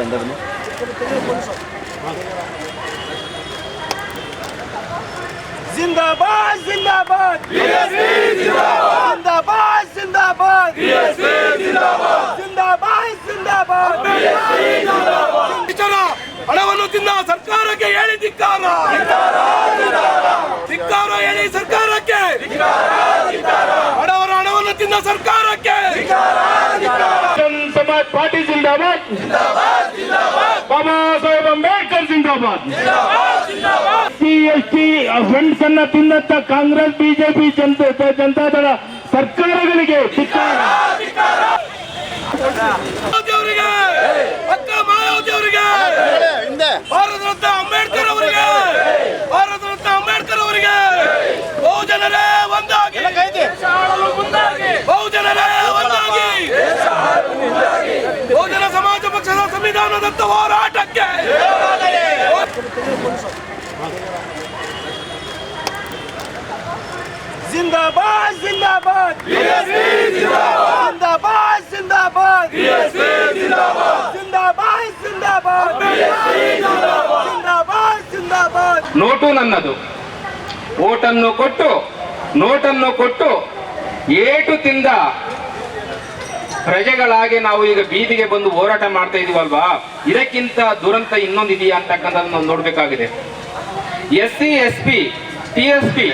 എന്തായിരുന്നു जिंदाबाद जिंदाबाद बीएसपी जिंदाबाद जिंदाबाद जिंदाबाद बीएसपी जिंदाबाद ಸರ್ಕಾರಕ್ಕೆ! ಸಮಾಜ್ ಪಾರ್ಟಿ ಜಿಂದಾಬಾದ್! ಬಾಬಾ ಸಾಹೇಬ್ ಅಂಬೇಡ್ಕರ್ ಜಿಂದಾಬಾದ್! ಸಿ ಎಸ್ ಟಿ ಫ್ರೆಂಡ್ಸ್ ಅನ್ನ ತಿನ್ನತ್ತ ಕಾಂಗ್ರೆಸ್ ಬಿಜೆಪಿ ಜನತಾ ಜನತಾದಳ ಸರ್ಕಾರಗಳಿಗೆ ಧಿಕ್ಕಾರ! ಅವರಿಗೆ ಅಕ್ಕ ಮಾಯಾವತಿ ಅವರಿಗೆ ಭಾರತ ಅಂಬೇಡ್ಕರ್ ಹೇಳಬೇಕೈತಿ ಬಹುಜನ ಬಹುಜನ ಸಮಾಜ ಪಕ್ಷದ ಸಂವಿಧಾನದಂತ ಹೋರಾಟಕ್ಕೆ. ಜಿಂದಾಬಾದ್ ಜಿಂದಾಬಾದ್. ಜಿಂದಾಬಾದ್. ಜಿಂದಾಬಾದ್ ಜಿಂದಾಬಾದ್. ಜಿಂದಾಬಾದ್. ಜಿಂದಾಬಾದ್ ಜಿಂದಾಬಾದ್. ನೋಟು ನನ್ನದು. ಓಟನ್ನು ಕೊಟ್ಟು ನೋಟನ್ನು ಕೊಟ್ಟು ಏಟು ತಿಂದ ಪ್ರಜೆಗಳಾಗಿ ನಾವು ಈಗ ಬೀದಿಗೆ ಬಂದು ಹೋರಾಟ ಮಾಡ್ತಾ ಇದೀವಲ್ವಾ? ಇದಕ್ಕಿಂತ ದುರಂತ ಇನ್ನೊಂದಿದೆಯಾ ಅಂತಕ್ಕಂಥದ್ದು ನಾವು ನೋಡ್ಬೇಕಾಗಿದೆ. S C S P T S P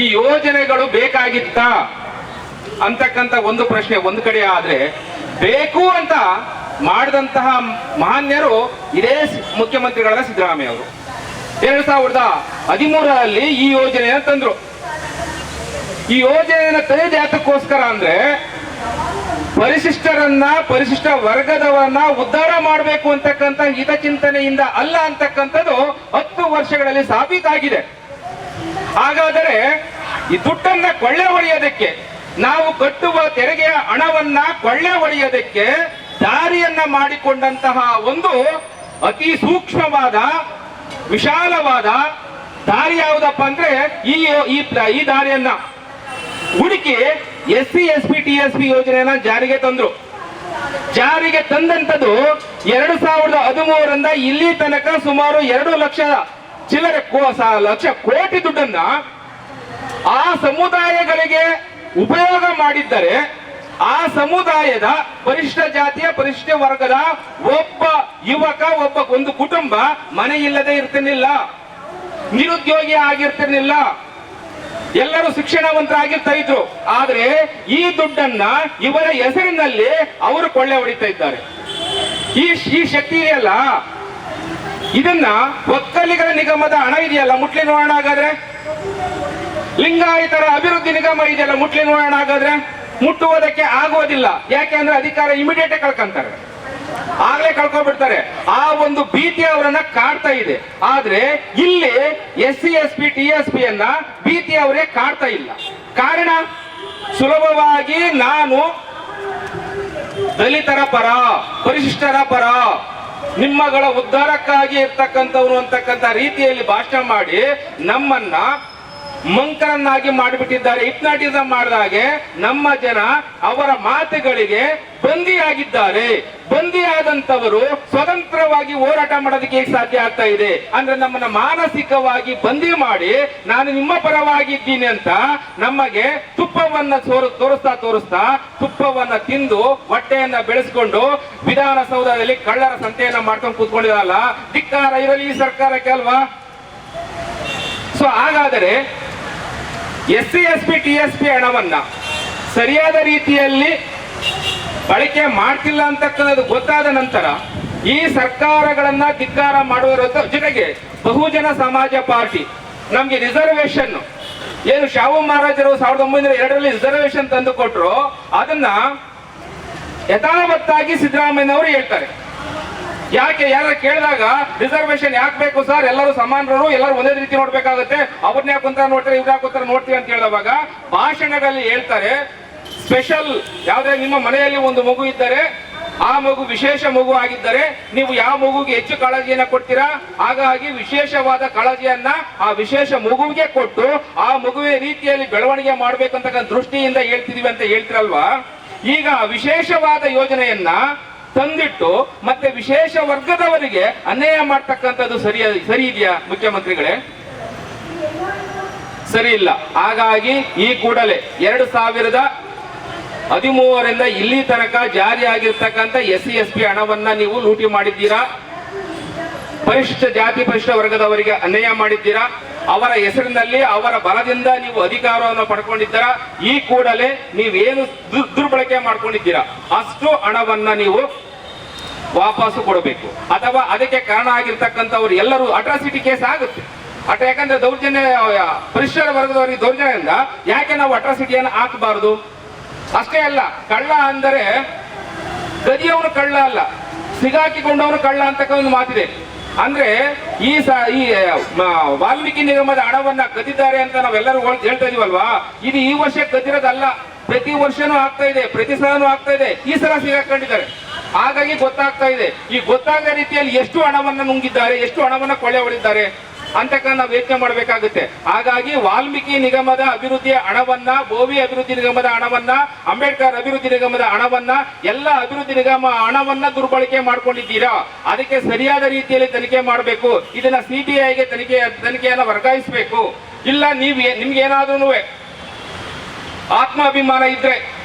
ಈ ಯೋಜನೆಗಳು ಬೇಕಾಗಿತ್ತಾ ಅಂತಕ್ಕಂಥ ಒಂದು ಪ್ರಶ್ನೆ ಒಂದು ಕಡೆ ಆದ್ರೆ ಬೇಕು ಅಂತ ಮಾಡಿದಂತಹ ಮಹಾನ್ಯರು ಇದೇ ಮುಖ್ಯಮಂತ್ರಿಗಳಾದ ಸಿದ್ದರಾಮಯ್ಯ ಅವರು. ಎರಡ್ ಸಾವಿರದ ಹದಿಮೂರರಲ್ಲಿ ಈ ಯೋಜನೆಯನ್ನು ತಂದ್ರು. ಈ ಯೋಜನೆಯನ್ನು ತಂದಿದ್ದ ಯಾತಕ್ಕೋಸ್ಕರ ಅಂದ್ರೆ ಪರಿಶಿಷ್ಟರನ್ನ, ಪರಿಶಿಷ್ಟ ವರ್ಗದವರನ್ನ ಉದ್ಧಾರ ಮಾಡಬೇಕು ಅಂತಕ್ಕಂಥ ಹಿತಚಿಂತನೆಯಿಂದ ಅಲ್ಲ ಅಂತಕ್ಕಂಥದ್ದು ಹತ್ತು ವರ್ಷಗಳಲ್ಲಿ ಸಾಬೀತಾಗಿದೆ. ಹಾಗಾದರೆ ಈ ದುಡ್ಡನ್ನ ಕೊಳ್ಳೆ ಹೊಡೆಯೋದಕ್ಕೆ, ನಾವು ಕಟ್ಟುವ ತೆರಿಗೆಯ ಹಣವನ್ನ ಕೊಳ್ಳೆ ಹೊಡೆಯೋದಕ್ಕೆ ದಾರಿಯನ್ನ ಮಾಡಿಕೊಂಡಂತಹ ಒಂದು ಅತಿ ಸೂಕ್ಷ್ಮವಾದ, ವಿಶಾಲವಾದ ದಾರಿ ಯಾವುದಪ್ಪ ಅಂದ್ರೆ ಈ ಈ ದಾರಿಯನ್ನ ಹುಡುಕಿ S C, S P, T, S P ಯೋಜನೆಯನ್ನ ಜಾರಿಗೆ ತಂದ್ರು. ಜಾರಿಗೆ ತಂದಂತದ್ದು ಎರಡು ಸಾವಿರದ ಹದಿಮೂರರಿಂದ ಇಲ್ಲಿ ತನಕ ಸುಮಾರು ಎರಡು ಲಕ್ಷ, ಚಿಲ್ಲರೆ ಲಕ್ಷ ಕೋಟಿ ದುಡ್ಡನ್ನ ಆ ಸಮುದಾಯಗಳಿಗೆ ಉಪಯೋಗ ಮಾಡಿದ್ದರೆ ಆ ಸಮುದಾಯದ ಪರಿಷ್ಠ ಜಾತಿಯ, ಪರಿಷ್ಠ ವರ್ಗದ ಒಬ್ಬ ಯುವಕ, ಒಬ್ಬ ಒಂದು ಕುಟುಂಬ ಮನೆ ಇಲ್ಲದೆ ಇರ್ತಿರ್ಲಿಲ್ಲ, ನಿರುದ್ಯೋಗಿ ಆಗಿರ್ತಿರ್ಲಿಲ್ಲ. ಎಲ್ಲರೂ ಶಿಕ್ಷಣವಂತರಾಗಿರ್ತಾ ಇದ್ರು ಆದ್ರೆ ಈ ದುಡ್ಡನ್ನ ಇವರ ಹೆಸರಿನಲ್ಲಿ ಅವರು ಕೊಳ್ಳೆ ಹೊಡಿತಾ ಇದ್ದಾರೆ. ಈ ಈ ಶಕ್ತಿ ಇದೆಯಲ್ಲ? ಇದನ್ನ ಒಕ್ಕಲಿಗರ ನಿಗಮದ ಹಣ ಇದೆಯಲ್ಲ? ಮುಟ್ಲಿ ನೋಡೋಣ ಹಾಗಾದ್ರೆ. ಲಿಂಗಾಯತರ ಅಭಿವೃದ್ಧಿ ನಿಗಮ ಇದೆಯಲ್ಲ? ಮುಟ್ಲಿ ನೋಡೋಣ ಹಾಗಾದ್ರೆ. ಮುಟ್ಟುವುದಕ್ಕೆ ಆಗೋದಿಲ್ಲ ಯಾಕೆ ಅಂದ್ರೆ ಅಧಿಕಾರ ಇಮಿಡಿಯೇಟ್ ಕಳ್ಕೊಂತಾರೆ. ಆಗ್ಲೇ ಕಳ್ಕೊಂಡ್ಬಿಡ್ತಾರೆ. ಆ ಒಂದು ಭೀತಿ ಅವರನ್ನ ಕಾಡ್ತಾ ಇದೆ. ಆದ್ರೆ ಇಲ್ಲಿ S C, S P, T S P ಅನ್ನ ಭೀತಿ ಅವರೇ ಕಾಡ್ತಾ ಇಲ್ಲ. ಕಾರಣ? ಸುಲಭವಾಗಿ ನಾನು ದಲಿತರ ಪರ, ಪರಿಶಿಷ್ಟರ ಪರ, ನಿಮ್ಮಗಳ ಉದ್ಧಾರಕ್ಕಾಗಿ ಇರ್ತಕ್ಕಂಥವ್ರು ಅಂತಕ್ಕಂಥ ರೀತಿಯಲ್ಲಿ ಭಾಷಣ ಮಾಡಿ ನಮ್ಮನ್ನ ಮಂಕರನ್ನಾಗಿ ಮಾಡಿಬಿಟ್ಟಿದ್ದಾರೆ. ಹಿಪ್ನಾಟಿಸಂ ಮಾಡಿದಾಗೆ ನಮ್ಮ ಜನ ಅವರ ಮಾತುಗಳಿಗೆ ಬಂದಿಯಾಗಿದ್ದಾರೆ. ಬಂದಿಯಾದಂತವರು ಸ್ವತಂತ್ರವಾಗಿ ಹೋರಾಟ ಮಾಡೋದಕ್ಕೆ ಸಾಧ್ಯ ಆಗ್ತಾ ಇದೆ? ಅಂದ್ರೆ ನಮ್ಮನ್ನ ಮಾನಸಿಕವಾಗಿ ಬಂದಿ ಮಾಡಿ ನಾನು ನಿಮ್ಮ ಪರವಾಗಿದ್ದೀನಿ ಅಂತ ನಮಗೆ ತುಪ್ಪವನ್ನ ತೋರಿಸ್ತಾ ತೋರಿಸ್ತಾ ತುಪ್ಪವನ್ನ ತಿಂದು ಹೊಟ್ಟೆಯನ್ನ ಬೆಳೆಸ್ಕೊಂಡು ವಿಧಾನಸೌಧದಲ್ಲಿ ಕಳ್ಳರ ಸಂತೆಯನ್ನ ಮಾಡ್ಕೊಂಡು ಕೂತ್ಕೊಂಡಿರಲ್ಲ ಧಿಕ್ಕಾರ ಇರಲಿ ಈ ಸರ್ಕಾರಕ್ಕೆ ಅಲ್ವಾ? ಸೊ ಹಾಗಾದರೆ S C S P T S P ಹಣವನ್ನ ಸರಿಯಾದ ರೀತಿಯಲ್ಲಿ ಬಳಕೆ ಮಾಡ್ತಿಲ್ಲ ಅಂತಕ್ಕಂಥದ್ದು ಗೊತ್ತಾದ ನಂತರ ಈ ಸರ್ಕಾರಗಳನ್ನ ಧಿಕ್ಕಾರ ಮಾಡುವ ಜೊತೆಗೆ ಬಹುಜನ ಸಮಾಜ ಪಾರ್ಟಿ, ನಮ್ಗೆ ರಿಸರ್ವೇಶನ್ ಏನು ಶಾವು ಮಹಾರಾಜರು ಸಾವಿರದ ಒಂಬೈನೂರ ಎರಡರಲ್ಲಿ ರಿಸರ್ವೇಶನ್ ತಂದು ಕೊಟ್ಟರು ಅದನ್ನ ಯಥಾವತ್ತಾಗಿ ಸಿದ್ದರಾಮಯ್ಯನವರು ಹೇಳ್ತಾರೆ. ಯಾಕೆ ಯಾರ ಕೇಳಿದಾಗ ರಿಸರ್ವೇಶನ್ ಯಾಕೆ ಬೇಕು ಸರ್ ಎಲ್ಲರೂ ಸಮಾನರು, ಎಲ್ಲರೂ ಒಂದೇ ರೀತಿ ನೋಡ್ಬೇಕಾಗುತ್ತೆ. ಅವ್ರನ್ನ ಯಾಕೆ ಒಂಥರ ನೋಡ್ತಾರೆ ಇವ್ರ ಯಾಕೆ ನೋಡ್ತೀವಿ ಅಂತ ಹೇಳಿದಾಗ ಭಾಷಣಗಳಲ್ಲಿ ಹೇಳ್ತಾರೆ ಸ್ಪೆಷಲ್ ಯಾವ್ದೇ ನಿಮ್ಮ ಮನೆಯಲ್ಲಿ ಒಂದು ಮಗು ಇದ್ದರೆ, ಆ ಮಗು ವಿಶೇಷ ಮಗು ಆಗಿದ್ದರೆ ನೀವು ಯಾವ ಮಗುಗೆ ಹೆಚ್ಚು ಕಾಳಜಿಯನ್ನ ಕೊಡ್ತೀರಾ? ಹಾಗಾಗಿ ವಿಶೇಷವಾದ ಕಾಳಜಿಯನ್ನ ಆ ವಿಶೇಷ ಮಗುವಿಗೆ ಕೊಟ್ಟು ಆ ಮಗುವಿನ ರೀತಿಯಲ್ಲಿ ಬೆಳವಣಿಗೆ ಮಾಡ್ಬೇಕಂತಕ್ಕಂಥ ದೃಷ್ಟಿಯಿಂದ ಹೇಳ್ತಿದೀವಿ ಅಂತ ಹೇಳ್ತಿರಲ್ವಾ? ಈಗ ವಿಶೇಷವಾದ ಯೋಜನೆಯನ್ನ ತಂದಿಟ್ಟು ಮತ್ತೆ ವಿಶೇಷ ವರ್ಗದವರಿಗೆ ಅನ್ಯಾಯ ಮಾಡ್ತಕ್ಕಂಥದ್ದು ಸರಿ ಸರಿ ಇದೆಯಾ ಮುಖ್ಯಮಂತ್ರಿಗಳೇ? ಸರಿ ಇಲ್ಲ. ಹಾಗಾಗಿ ಈ ಕೂಡಲೇ ಎರಡು ಸಾವಿರದ ಹದಿಮೂರರಿಂದ ಇಲ್ಲಿ ತನಕ ಜಾರಿಯಾಗಿರ್ತಕ್ಕಂಥ ಎಸ್ ಸಿ ಎಸ್ ಪಿ ಹಣವನ್ನ ನೀವು ಲೂಟಿ ಮಾಡಿದ್ದೀರಾ? ಪರಿಶಿಷ್ಟ ಜಾತಿ ಪರಿಶಿಷ್ಟ ವರ್ಗದವರಿಗೆ ಅನ್ಯಾಯ ಮಾಡಿದ್ದೀರಾ? ಅವರ ಹೆಸರಿನಲ್ಲಿ, ಅವರ ಬಲದಿಂದ ನೀವು ಅಧಿಕಾರವನ್ನು ಪಡ್ಕೊಂಡಿದ್ದೀರಾ? ಈ ಕೂಡಲೇ ನೀವೇನು ದುರ್ಬಳಕೆ ಮಾಡ್ಕೊಂಡಿದ್ದೀರಾ? ಅಷ್ಟು ಹಣವನ್ನ ನೀವು ವಾಪಸ್ಸು ಕೊಡಬೇಕು. ಅಥವಾ ಅದಕ್ಕೆ ಕಾರಣ ಆಗಿರ್ತಕ್ಕಂಥವ್ರು ಎಲ್ಲರೂ ಅಟ್ರಾಸಿಟಿ ಕೇಸ್ ಆಗುತ್ತೆ. ಅಟ ಯಾಕಂದ್ರೆ ದೌರ್ಜನ್ಯ ಪರಿಶರ ವರ್ಗದವರಿಗೆ ದೌರ್ಜನ್ಯದಿಂದ ಯಾಕೆ ನಾವು ಅಟ್ರಾಸಿಟಿಯನ್ನು ಹಾಕಬಾರದು? ಅಷ್ಟೇ ಅಲ್ಲ, ಕಳ್ಳ ಅಂದರೆ ಗದಿಯವನು ಕಳ್ಳ ಅಲ್ಲ, ಸಿಗಾಕಿಕೊಂಡವನು ಕಳ್ಳ ಅಂತಕ್ಕಂಥ ಒಂದು ಮಾತಿದೆ. ಅಂದ್ರೆ ಈ ಸ, ಈ ವಾಲ್ಮೀಕಿ ನಿಗಮದ ಹಣವನ್ನ ಕದ್ದಿದ್ದಾರೆ ಅಂತ ನಾವೆಲ್ಲರೂ ಹೊಳ್- ಹೇಳ್ತಾ ಇದೀವಲ್ವಾ? ಇದು ಈ ವರ್ಷ ಕದ್ದಿರೋದಲ್ಲ ಪ್ರತಿ ವರ್ಷನೂ ಆಗ್ತಾ ಇದೆ, ಪ್ರತಿ ಸಲನೂ ಆಗ್ತಾ ಇದೆ. ಈ ಸಲ ಸಿಗಾಕೊಂಡಿದ್ದಾರೆ. ಹಾಗಾಗಿ ಗೊತ್ತಾಗ್ತಾ ಇದೆ. ಈ ಗೊತ್ತಾಗದ ರೀತಿಯಲ್ಲಿ ಎಷ್ಟು ಹಣವನ್ನು ನುಂಗಿದ್ದಾರೆ, ಎಷ್ಟು ಹಣವನ್ನ ಕೊಳೆ ಹೊಡಿದ್ದಾರೆ ಅಂತಕ್ಕಂಥ ನಾವು ಯೋಚನೆ ಮಾಡಬೇಕಾಗುತ್ತೆ. ಹಾಗಾಗಿ ವಾಲ್ಮೀಕಿ ನಿಗಮದ ಅಭಿವೃದ್ಧಿಯ ಹಣವನ್ನ, ಬೋವಿ ಅಭಿವೃದ್ಧಿ ನಿಗಮದ ಹಣವನ್ನ, ಅಂಬೇಡ್ಕರ್ ಅಭಿವೃದ್ಧಿ ನಿಗಮದ ಹಣವನ್ನ, ಎಲ್ಲ ಅಭಿವೃದ್ಧಿ ನಿಗಮ ಹಣವನ್ನ ದುರ್ಬಳಕೆ ಮಾಡ್ಕೊಂಡಿದ್ದೀರಾ? ಅದಕ್ಕೆ ಸರಿಯಾದ ರೀತಿಯಲ್ಲಿ ತನಿಖೆ ಮಾಡಬೇಕು. ಇದನ್ನ ಸಿಬಿಐಗೆ ತನಿಖೆ, ತನಿಖೆಯನ್ನ ವರ್ಗಾಯಿಸಬೇಕು. ಇಲ್ಲ, ನೀವು ನಿಮ್ಗೆ ಏನಾದ್ರೂ ಆತ್ಮಾಭಿಮಾನ ಇದ್ರೆ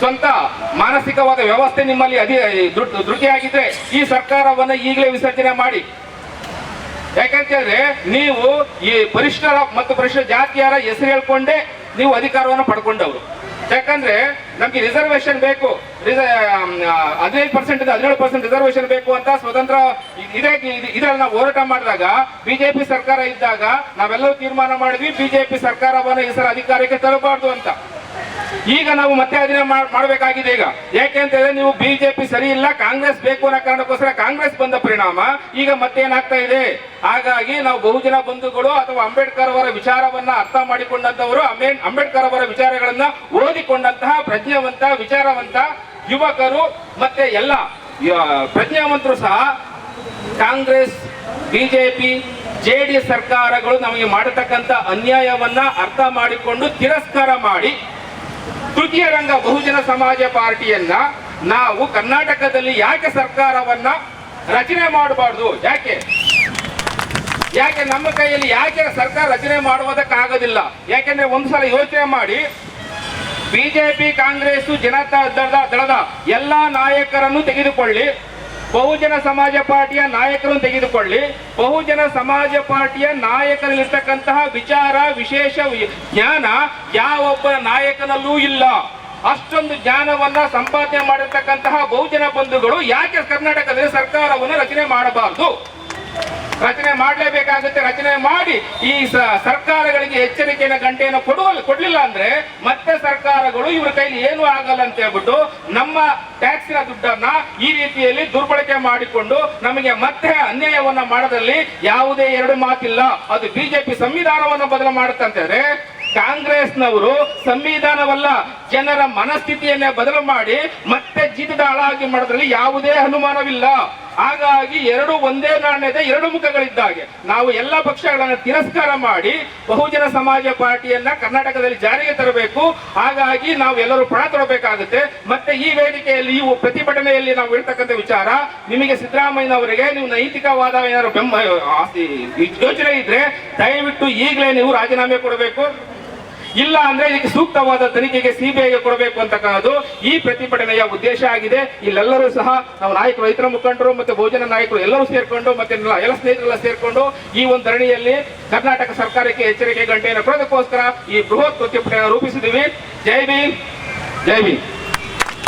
ಸ್ವಂತ ಮಾನಸಿಕವಾದ ವ್ಯವಸ್ಥೆ ನಿಮ್ಮಲ್ಲಿ ಅಧಿ ದೃಢಿಯಾಗಿದ್ರೆ ಈ ಸರ್ಕಾರವನ್ನ ಈಗಲೇ ವಿಸರ್ಜನೆ ಮಾಡಿ. ಯಾಕಂತೇಳಿದ್ರೆ ನೀವು ಈ ಪರಿಷ್ಠ ಮತ್ತು ಪರಿಷ್ಠ ಜಾತಿಯರ ಹೆಸರು ಹೇಳ್ಕೊಂಡೇ ನೀವು ಅಧಿಕಾರವನ್ನು ಪಡ್ಕೊಂಡವರು. ಯಾಕಂದ್ರೆ ನಮ್ಗೆ ರಿಸರ್ವೇಶನ್ ಬೇಕು. ಹದಿನೈದು ಪರ್ಸೆಂಟ್ ಹದಿನೇಳು ಪರ್ಸೆಂಟ್ ರಿಸರ್ವೇಶನ್ ಬೇಕು ಅಂತ ಸ್ವತಂತ್ರ ಇದೇ ಇದರಲ್ಲಿ ನಾವು ಹೋರಾಟ ಮಾಡಿದಾಗ ಬಿಜೆಪಿ ಸರ್ಕಾರ ಇದ್ದಾಗ ನಾವೆಲ್ಲರೂ ತೀರ್ಮಾನ ಮಾಡಿದ್ವಿ, ಬಿಜೆಪಿ ಸರ್ಕಾರವನ್ನು ಈ ಅಧಿಕಾರಕ್ಕೆ ತರಬಾರ್ದು ಅಂತ. ಈಗ ನಾವು ಮತ್ತೆ ಅಧಿನ ಮಾಡಬೇಕಾಗಿದೆ ಈಗ. ಯಾಕೆ ಅಂತ ಹೇಳಿದ್ರೆ ನೀವು ಬಿಜೆಪಿ ಸರಿ ಇಲ್ಲ, ಕಾಂಗ್ರೆಸ್ ಬೇಕು ಅನ್ನೋ ಕಾರಣಕ್ಕೋಸ್ಕರ ಕಾಂಗ್ರೆಸ್ ಬಂದ ಪರಿಣಾಮ ಈಗ ಮತ್ತೆ ಏನಾಗ್ತಾ ಇದೆ? ಹಾಗಾಗಿ ನಾವು ಬಹುಜನ ಬಂಧುಗಳು ಅಥವಾ ಅಂಬೇಡ್ಕರ್ ಅವರ ವಿಚಾರವನ್ನ ಅರ್ಥ ಮಾಡಿಕೊಂಡಂತವರು ಅಂಬೇ- ಅಂಬೇಡ್ಕರ್ ಅವರ ವಿಚಾರಗಳನ್ನ ಓದಿಕೊಂಡಂತಹ ಪ್ರಜ್ಞಾವಂತ, ವಿಚಾರವಂತ ಯುವಕರು ಮತ್ತೆ ಎಲ್ಲ ಪ್ರಜ್ಞಾವಂತರು ಸಹ ಕಾಂಗ್ರೆಸ್, ಬಿಜೆಪಿ ಜೆಡಿಎಸ್ ಸರ್ಕಾರಗಳು ನಮಗೆ ಮಾಡತಕ್ಕಂಥ ಅನ್ಯಾಯವನ್ನ ಅರ್ಥ ಮಾಡಿಕೊಂಡು ತಿರಸ್ಕಾರ ಮಾಡಿ ತೃತೀಯ ರಂಗ ಬಹುಜನ ಸಮಾಜ ಪಾರ್ಟಿಯನ್ನ ನಾವು ಕರ್ನಾಟಕದಲ್ಲಿ ಯಾಕೆ ಸರ್ಕಾರವನ್ನ ರಚನೆ ಮಾಡಬಾರ್ದು? ಯಾಕೆ? ಯಾಕೆ ನಮ್ಮ ಕೈಯಲ್ಲಿ ಯಾಕೆ ಸರ್ಕಾರ ರಚನೆ ಮಾಡುವುದಕ್ಕಾಗೋದಿಲ್ಲ? ಯಾಕೆಂದ್ರೆ ಒಂದ್ಸಲ ಯೋಚನೆ ಮಾಡಿ, ಬಿಜೆಪಿ ಕಾಂಗ್ರೆಸ್ ಜನತಾ ದಳದ ದಳದ ಎಲ್ಲಾ ನಾಯಕರನ್ನು ತೆಗೆದುಕೊಳ್ಳಿ. ಬಹುಜನ ಸಮಾಜ ಪಾರ್ಟಿಯ ನಾಯಕರನ್ನು ತೆಗೆದುಕೊಳ್ಳಿ. ಬಹುಜನ ಸಮಾಜ ಪಾರ್ಟಿಯ ನಾಯಕರಲ್ಲಿರ್ತಕ್ಕಂತಹ ವಿಚಾರ, ವಿಶೇಷ, ಜ್ಞಾನ ಯಾವೊಬ್ಬ ನಾಯಕನಲ್ಲೂ ಇಲ್ಲ. ಅಷ್ಟೊಂದು ಜ್ಞಾನವನ್ನ ಸಂಪಾದನೆ ಮಾಡಿರ್ತಕ್ಕಂತಹ ಬಹುಜನ ಬಂಧುಗಳು ಯಾಕೆ ಕರ್ನಾಟಕದಲ್ಲಿ ಸರ್ಕಾರವನ್ನು ರಚನೆ ಮಾಡಬಾರದು? ರಚನೆ ಮಾಡಲೇಬೇಕಾಗುತ್ತೆ, ರಚನೆ ಮಾಡಿ ಈ ಸರ್ಕಾರಗಳಿಗೆ ಎಚ್ಚರಿಕೆಯ ಗಂಟೆಯನ್ನು ಕೊಡುವ ಕೊಡ್ಲಿಲ್ಲ ಅಂದ್ರೆ ಮತ್ತೆ ಸರ್ಕಾರಗಳು ಇವ್ರ ಕೈಲಿ ಏನು ಆಗಲ್ಲ ಅಂತ ಹೇಳ್ಬಿಟ್ಟು ನಮ್ಮ ಟ್ಯಾಕ್ಸಿನ ದುಡ್ಡನ್ನ ಈ ರೀತಿಯಲ್ಲಿ ದುರ್ಬಳಕೆ ಮಾಡಿಕೊಂಡು ನಮಗೆ ಮತ್ತೆ ಅನ್ಯಾಯವನ್ನ ಮಾಡೋದ್ರಲ್ಲಿ ಯಾವುದೇ ಎರಡು ಮಾತಿಲ್ಲ. ಅದು ಬಿಜೆಪಿ ಸಂವಿಧಾನವನ್ನು ಬದಲು ಮಾಡುತ್ತಂತಂದ್ರೆ ಕಾಂಗ್ರೆಸ್ನವರು ಸಂವಿಧಾನವಲ್ಲ, ಜನರ ಮನಸ್ಥಿತಿಯನ್ನೇ ಬದಲು ಮಾಡಿ ಮತ್ತೆ ಜೀತದ ಹಾಳಾಗಿ ಮಾಡೋದ್ರಲ್ಲಿ ಯಾವುದೇ ಅನುಮಾನವಿಲ್ಲ. ಹಾಗಾಗಿ ಎರಡು ಒಂದೇ ನಾಣ್ಯದ ಎರಡು ಮುಖಗಳಿದ್ದಾಗೆ. ನಾವು ಎಲ್ಲ ಪಕ್ಷಗಳನ್ನು ತಿರಸ್ಕಾರ ಮಾಡಿ ಬಹುಜನ ಸಮಾಜ ಪಾರ್ಟಿಯನ್ನ ಕರ್ನಾಟಕದಲ್ಲಿ ಜಾರಿಗೆ ತರಬೇಕು. ಹಾಗಾಗಿ ನಾವು ಎಲ್ಲರೂ ಪಣ ತೊಡಬೇಕಾಗುತ್ತೆ. ಮತ್ತೆ ಈ ವೇದಿಕೆಯಲ್ಲಿ ಈ ಪ್ರತಿಭಟನೆಯಲ್ಲಿ ನಾವು ಹೇಳ್ತಕ್ಕಂಥ ವಿಚಾರ, ನಿಮಗೆ ಸಿದ್ದರಾಮಯ್ಯನವರಿಗೆ ನೀವು ನೈತಿಕವಾದ ಏನಾದ್ರು ಆಸ್ತಿ ಯೋಚನೆ ಇದ್ರೆ ದಯವಿಟ್ಟು ಈಗಲೇ ನೀವು ರಾಜೀನಾಮೆ ಕೊಡಬೇಕು. ಇಲ್ಲ ಅಂದ್ರೆ ಇದಕ್ಕೆ ಸೂಕ್ತವಾದ ತನಿಖೆಗೆ ಸಿಬಿಐಗೆ ಕೊಡಬೇಕು ಅಂತಕ್ಕಂಥದ್ದು ಈ ಪ್ರತಿಭಟನೆಯ ಉದ್ದೇಶ ಆಗಿದೆ. ಇಲ್ಲೆಲ್ಲರೂ ಸಹ ನಾವು ನಾಯಕರು, ರೈತರ ಮುಖಂಡರು ಮತ್ತೆ ಭೋಜನ ನಾಯಕರು ಎಲ್ಲರೂ ಸೇರ್ಕೊಂಡು ಮತ್ತೆ ಎಲ್ಲ ಸ್ನೇಹಿತರೆಲ್ಲ ಸೇರ್ಕೊಂಡು ಈ ಒಂದು ಧರಣಿಯಲ್ಲಿ ಕರ್ನಾಟಕ ಸರ್ಕಾರಕ್ಕೆ ಎಚ್ಚರಿಕೆ ಗಂಟೆಯನ್ನು ಕೊಡೋದಕ್ಕೋಸ್ಕರ ಈ ಬೃಹತ್ ಪ್ರತಿಭಟನೆ ರೂಪಿಸಿದೀವಿ ಜೈ ಭೀಮ್. ಜೈ ಭೀಮ್.